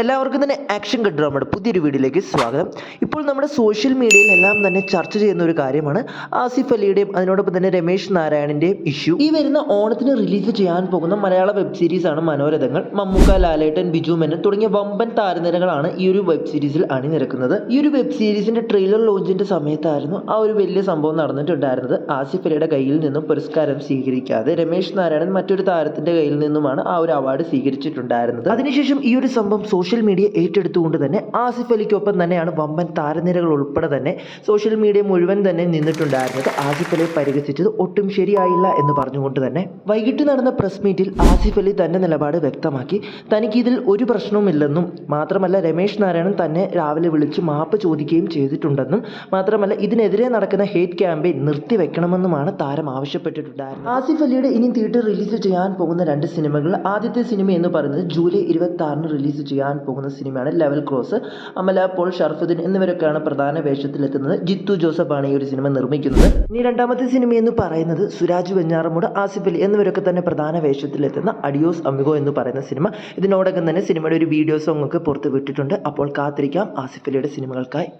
എല്ലാവർക്കും തന്നെ action cut ഡ്രാമയുടെ പുതിയൊരു വീഡിയോയിലേക്ക് സ്വാഗതം. ഇപ്പോൾ നമ്മുടെ സോഷ്യൽ മീഡിയയിൽ എല്ലാം തന്നെ ചർച്ച ചെയ്യുന്ന ഒരു കാര്യമാണ് ആസിഫ് അലിയുടെയും അതിനോടൊപ്പം തന്നെ രമേശ് നാരായണിന്റെയും ഇഷ്യൂ ഈ വരുന്ന ഓണത്തിന് റിലീസ് ചെയ്യാൻ പോകുന്ന മലയാള വെബ് സീരീസാണ് മനോരഥങ്ങൾ. മമ്മൂക്ക ലാലേട്ടൻ ബിജു മെനൻ തുടങ്ങിയ വമ്പൻ താരനിരകളാണ് ഈ ഒരു വെബ് സീരീസിൽ അണിനിരക്കുന്നത്. ഈ ഒരു വെബ് സീരീസിന്റെ ട്രെയിലർ ലോഞ്ചിന്റെ സമയത്തായിരുന്നു ആ ഒരു വലിയ സംഭവം നടന്നിട്ടുണ്ടായിരുന്നത്. ആസിഫ് അലിയുടെ കയ്യിൽ നിന്നും പുരസ്കാരം സ്വീകരിക്കാതെ രമേശ് നാരായണൻ മറ്റൊരു താരത്തിന്റെ കയ്യിൽ നിന്നുമാണ് ആ ഒരു അവാർഡ് സ്വീകരിച്ചിട്ടുണ്ടായിരുന്നത്. അതിനുശേഷം ഈ ഒരു സംഭവം സോഷ്യൽ മീഡിയ ഏറ്റെടുത്തുകൊണ്ട് തന്നെ ആസിഫ് അലിക്കൊപ്പം തന്നെയാണ് വമ്പൻ താരനിരകൾ ഉൾപ്പെടെ തന്നെ സോഷ്യൽ മീഡിയ മുഴുവൻ തന്നെ നിന്നിട്ടുണ്ടായിരുന്നത്. ആസിഫ് അലിയെ പരിഹസിച്ചത് ഒട്ടും ശരിയായില്ല എന്ന് പറഞ്ഞുകൊണ്ട് തന്നെ വൈകിട്ട് നടന്ന പ്രസ് മീറ്റിൽ ആസിഫ് അലി തന്നെ നിലപാട് വ്യക്തമാക്കി. തനിക്കിതിൽ ഒരു പ്രശ്നവുമില്ലെന്നും മാത്രമല്ല രമേശ് നാരായണൻ തന്നെ രാവിലെ വിളിച്ച് മാപ്പ് ചോദിക്കുകയും ചെയ്തിട്ടുണ്ടെന്നും മാത്രമല്ല ഇതിനെതിരെ നടക്കുന്ന ഹേറ്റ് ക്യാമ്പയിൻ നിർത്തിവെക്കണമെന്നുമാണ് താരം ആവശ്യപ്പെട്ടിട്ടുണ്ടായിരുന്നത്. ആസിഫ് അലിയുടെ ഇനി തിയേറ്റർ റിലീസ് ചെയ്യാൻ പോകുന്ന രണ്ട് സിനിമകൾ. ആദ്യത്തെ സിനിമ എന്ന് പറയുന്നത് ജൂലൈ ഇരുപത്തി ആറിന് റിലീസ് ചെയ്യാൻ പോകുന്ന സിനിമയാണ് ലെവൽ ക്രോസ്. അമല പോൾ ഷർഫുദ്ദീൻ എന്നിവരൊക്കെയാണ് പ്രധാന വേഷത്തിലെത്തുന്നത്. ജിത്തു ജോസഫാണ് ഈ ഒരു സിനിമ നിർമ്മിക്കുന്നത്. ഇനി രണ്ടാമത്തെ സിനിമ എന്ന് പറയുന്നത് സുരാജ് വെഞ്ഞാറമൂട് ആസിഫ് അലി എന്നിവരൊക്കെ തന്നെ പ്രധാന വേഷത്തിലെത്തുന്ന അഡിയോസ് അമിഗോ എന്ന് പറയുന്ന സിനിമ. ഇതിനോടകം തന്നെ സിനിമയുടെ ഒരു വീഡിയോ സോങ് ഒക്കെ പുറത്ത് വിട്ടിട്ടുണ്ട്. അപ്പോൾ കാത്തിരിക്കാം ആസിഫ് അലിയുടെ സിനിമകൾക്കായി.